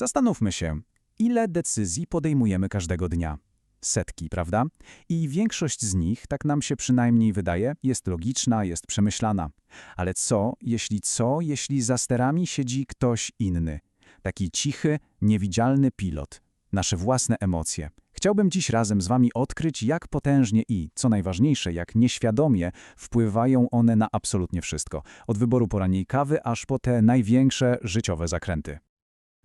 Zastanówmy się, ile decyzji podejmujemy każdego dnia. Setki, prawda? I większość z nich, tak nam się przynajmniej wydaje, jest logiczna, jest przemyślana. Ale co, jeśli co, jeśli za sterami siedzi ktoś inny? Taki cichy, niewidzialny pilot. Nasze własne emocje. Chciałbym dziś razem z Wami odkryć, jak potężnie i, co najważniejsze, jak nieświadomie wpływają one na absolutnie wszystko. Od wyboru porannej kawy aż po te największe życiowe zakręty.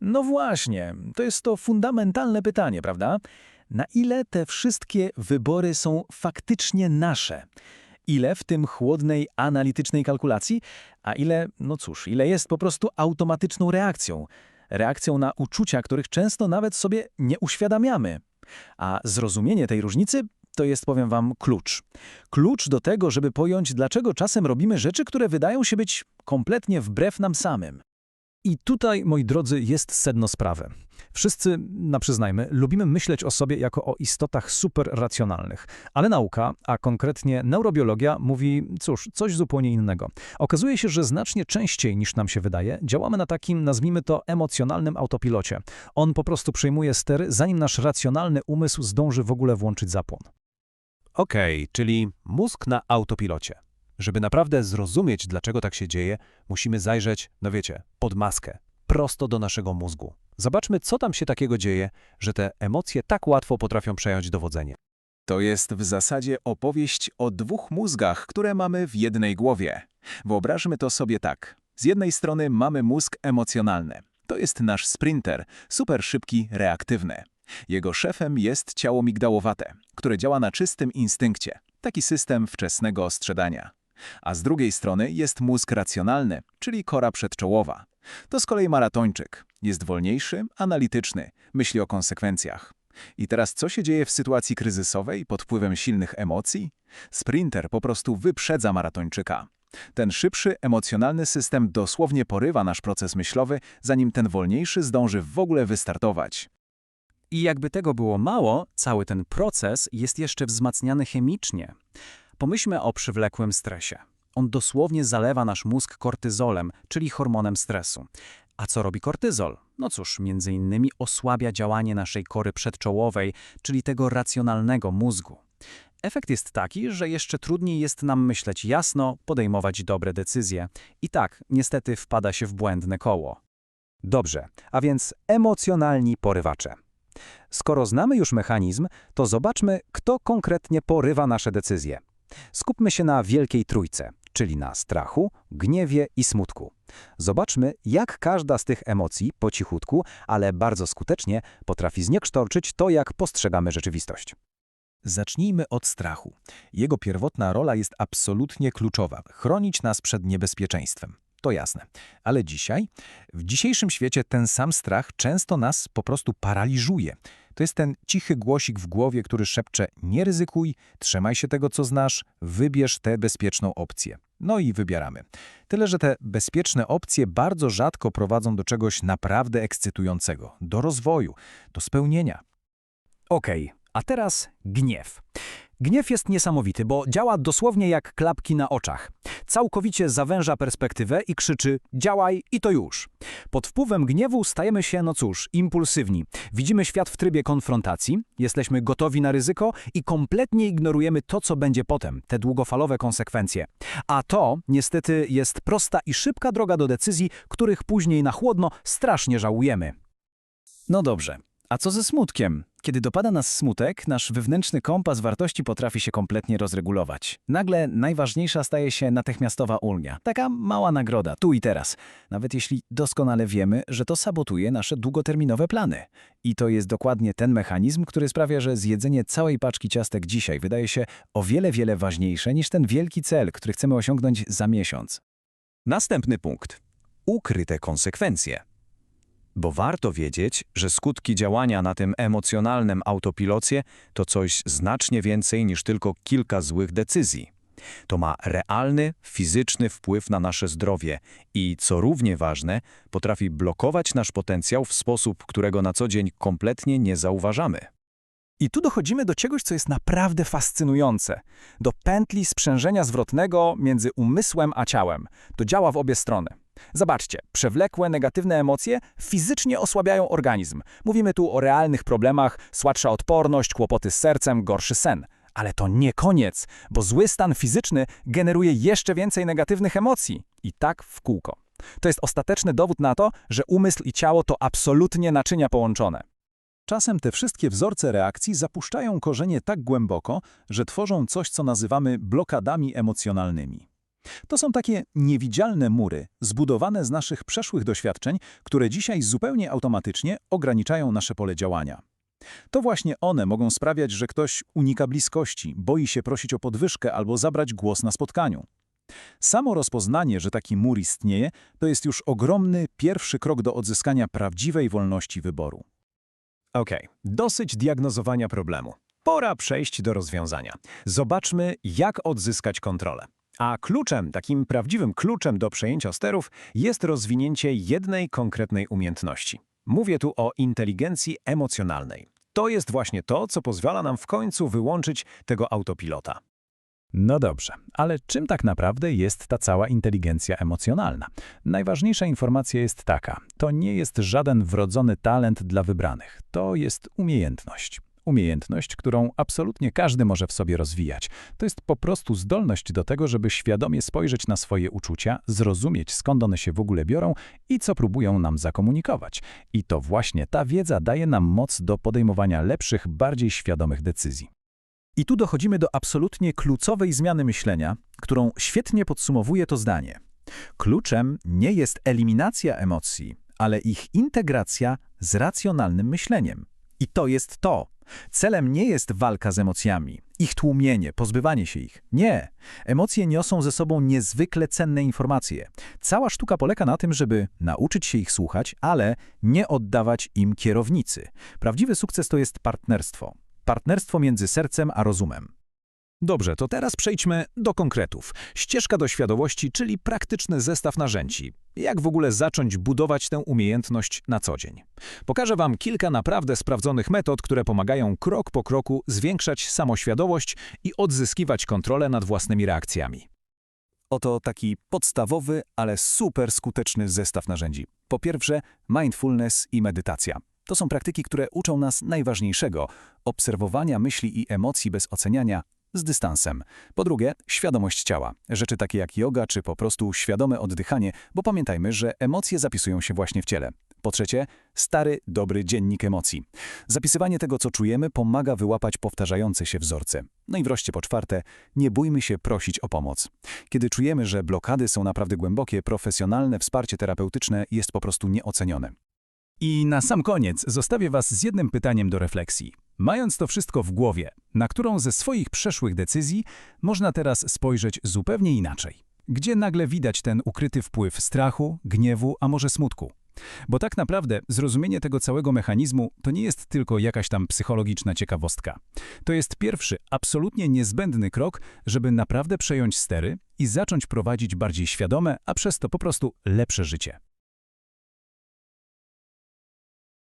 No właśnie, to jest to fundamentalne pytanie, prawda? Na ile te wszystkie wybory są faktycznie nasze? Ile w tym chłodnej, analitycznej kalkulacji, a ile, no cóż, ile jest po prostu automatyczną reakcją? Reakcją na uczucia, których często nawet sobie nie uświadamiamy. A zrozumienie tej różnicy to jest, powiem wam, klucz. Klucz do tego, żeby pojąć, dlaczego czasem robimy rzeczy, które wydają się być kompletnie wbrew nam samym. I tutaj, moi drodzy, jest sedno sprawy. Wszyscy, na przyznajmy, lubimy myśleć o sobie jako o istotach superracjonalnych, ale nauka, a konkretnie neurobiologia, mówi, cóż, coś zupełnie innego. Okazuje się, że znacznie częściej niż nam się wydaje, działamy na takim, nazwijmy to, emocjonalnym autopilocie. On po prostu przejmuje stery, zanim nasz racjonalny umysł zdąży w ogóle włączyć zapłon. Okej, czyli mózg na autopilocie. Żeby naprawdę zrozumieć, dlaczego tak się dzieje, musimy zajrzeć, no wiecie, pod maskę, prosto do naszego mózgu. Zobaczmy, co tam się takiego dzieje, że te emocje tak łatwo potrafią przejąć dowodzenie. To jest w zasadzie opowieść o dwóch mózgach, które mamy w jednej głowie. Wyobraźmy to sobie tak. Z jednej strony mamy mózg emocjonalny. To jest nasz sprinter, super szybki, reaktywny. Jego szefem jest ciało migdałowate, które działa na czystym instynkcie. Taki system wczesnego ostrzegania. A z drugiej strony jest mózg racjonalny, czyli kora przedczołowa. To z kolei maratończyk. Jest wolniejszy, analityczny, myśli o konsekwencjach. I teraz co się dzieje w sytuacji kryzysowej pod wpływem silnych emocji? Sprinter po prostu wyprzedza maratończyka. Ten szybszy, emocjonalny system dosłownie porywa nasz proces myślowy, zanim ten wolniejszy zdąży w ogóle wystartować. I jakby tego było mało, cały ten proces jest jeszcze wzmacniany chemicznie. Pomyślmy o przywlekłym stresie. On dosłownie zalewa nasz mózg kortyzolem, czyli hormonem stresu. A co robi kortyzol? No cóż, między innymi osłabia działanie naszej kory przedczołowej, czyli tego racjonalnego mózgu. Efekt jest taki, że jeszcze trudniej jest nam myśleć jasno, podejmować dobre decyzje. I tak, niestety, wpada się w błędne koło. Dobrze, a więc emocjonalni porywacze. Skoro znamy już mechanizm, to zobaczmy, kto konkretnie porywa nasze decyzje. Skupmy się na wielkiej trójce, czyli na strachu, gniewie i smutku. Zobaczmy, jak każda z tych emocji po cichutku, ale bardzo skutecznie potrafi zniekształcić to, jak postrzegamy rzeczywistość. Zacznijmy od strachu. Jego pierwotna rola jest absolutnie kluczowa chronić nas przed niebezpieczeństwem. To jasne. Ale dzisiaj, w dzisiejszym świecie, ten sam strach często nas po prostu paraliżuje. To jest ten cichy głosik w głowie, który szepcze: nie ryzykuj, trzymaj się tego, co znasz, wybierz tę bezpieczną opcję. No i wybieramy. Tyle, że te bezpieczne opcje bardzo rzadko prowadzą do czegoś naprawdę ekscytującego, do rozwoju, do spełnienia. Okej, a teraz gniew. Gniew jest niesamowity, bo działa dosłownie jak klapki na oczach. Całkowicie zawęża perspektywę i krzyczy działaj i to już. Pod wpływem gniewu stajemy się, no cóż, impulsywni. Widzimy świat w trybie konfrontacji, jesteśmy gotowi na ryzyko i kompletnie ignorujemy to, co będzie potem, te długofalowe konsekwencje. A to, niestety, jest prosta i szybka droga do decyzji, których później na chłodno strasznie żałujemy. No dobrze, a co ze smutkiem? Kiedy dopada nas smutek, nasz wewnętrzny kompas wartości potrafi się kompletnie rozregulować. Nagle najważniejsza staje się natychmiastowa ulga. Taka mała nagroda, tu i teraz. Nawet jeśli doskonale wiemy, że to sabotuje nasze długoterminowe plany. I to jest dokładnie ten mechanizm, który sprawia, że zjedzenie całej paczki ciastek dzisiaj wydaje się o wiele, wiele ważniejsze niż ten wielki cel, który chcemy osiągnąć za miesiąc. Następny punkt. Ukryte konsekwencje. Bo warto wiedzieć, że skutki działania na tym emocjonalnym autopilocie to coś znacznie więcej niż tylko kilka złych decyzji. To ma realny, fizyczny wpływ na nasze zdrowie i, co równie ważne, potrafi blokować nasz potencjał w sposób, którego na co dzień kompletnie nie zauważamy. I tu dochodzimy do czegoś, co jest naprawdę fascynujące. Do pętli sprzężenia zwrotnego między umysłem a ciałem. To działa w obie strony. Zobaczcie, przewlekłe negatywne emocje fizycznie osłabiają organizm. Mówimy tu o realnych problemach, sładsza odporność, kłopoty z sercem, gorszy sen. Ale to nie koniec, bo zły stan fizyczny generuje jeszcze więcej negatywnych emocji. I tak w kółko. To jest ostateczny dowód na to, że umysł i ciało to absolutnie naczynia połączone. Czasem te wszystkie wzorce reakcji zapuszczają korzenie tak głęboko, że tworzą coś, co nazywamy blokadami emocjonalnymi. To są takie niewidzialne mury, zbudowane z naszych przeszłych doświadczeń, które dzisiaj zupełnie automatycznie ograniczają nasze pole działania. To właśnie one mogą sprawiać, że ktoś unika bliskości, boi się prosić o podwyżkę albo zabrać głos na spotkaniu. Samo rozpoznanie, że taki mur istnieje, to jest już ogromny pierwszy krok do odzyskania prawdziwej wolności wyboru. Okej, dosyć diagnozowania problemu. Pora przejść do rozwiązania. Zobaczmy, jak odzyskać kontrolę. A kluczem, takim prawdziwym kluczem do przejęcia sterów jest rozwinięcie jednej konkretnej umiejętności. Mówię tu o inteligencji emocjonalnej. To jest właśnie to, co pozwala nam w końcu wyłączyć tego autopilota. No dobrze, ale czym tak naprawdę jest ta cała inteligencja emocjonalna? Najważniejsza informacja jest taka: to nie jest żaden wrodzony talent dla wybranych, to jest umiejętność. Umiejętność, którą absolutnie każdy może w sobie rozwijać. To jest po prostu zdolność do tego, żeby świadomie spojrzeć na swoje uczucia, zrozumieć skąd one się w ogóle biorą i co próbują nam zakomunikować. I to właśnie ta wiedza daje nam moc do podejmowania lepszych, bardziej świadomych decyzji. I tu dochodzimy do absolutnie kluczowej zmiany myślenia, którą świetnie podsumowuje to zdanie. Kluczem nie jest eliminacja emocji, ale ich integracja z racjonalnym myśleniem. I to jest to. Celem nie jest walka z emocjami, ich tłumienie, pozbywanie się ich. Nie. Emocje niosą ze sobą niezwykle cenne informacje. Cała sztuka polega na tym, żeby nauczyć się ich słuchać, ale nie oddawać im kierownicy. Prawdziwy sukces to jest partnerstwo. Partnerstwo między sercem a rozumem. Dobrze, to teraz przejdźmy do konkretów. Ścieżka do świadomości, czyli praktyczny zestaw narzędzi. Jak w ogóle zacząć budować tę umiejętność na co dzień? Pokażę Wam kilka naprawdę sprawdzonych metod, które pomagają krok po kroku zwiększać samoświadomość i odzyskiwać kontrolę nad własnymi reakcjami. Oto taki podstawowy, ale super skuteczny zestaw narzędzi. Po pierwsze, mindfulness i medytacja. To są praktyki, które uczą nas najważniejszego obserwowania myśli i emocji bez oceniania z dystansem. Po drugie, świadomość ciała. Rzeczy takie jak yoga czy po prostu świadome oddychanie, bo pamiętajmy, że emocje zapisują się właśnie w ciele. Po trzecie, stary, dobry dziennik emocji. Zapisywanie tego, co czujemy, pomaga wyłapać powtarzające się wzorce. No i wreszcie po czwarte, nie bójmy się prosić o pomoc. Kiedy czujemy, że blokady są naprawdę głębokie, profesjonalne wsparcie terapeutyczne jest po prostu nieocenione. I na sam koniec zostawię Was z jednym pytaniem do refleksji. Mając to wszystko w głowie, na którą ze swoich przeszłych decyzji można teraz spojrzeć zupełnie inaczej? Gdzie nagle widać ten ukryty wpływ strachu, gniewu, a może smutku? Bo tak naprawdę zrozumienie tego całego mechanizmu to nie jest tylko jakaś tam psychologiczna ciekawostka. To jest pierwszy, absolutnie niezbędny krok, żeby naprawdę przejąć stery i zacząć prowadzić bardziej świadome, a przez to po prostu lepsze życie.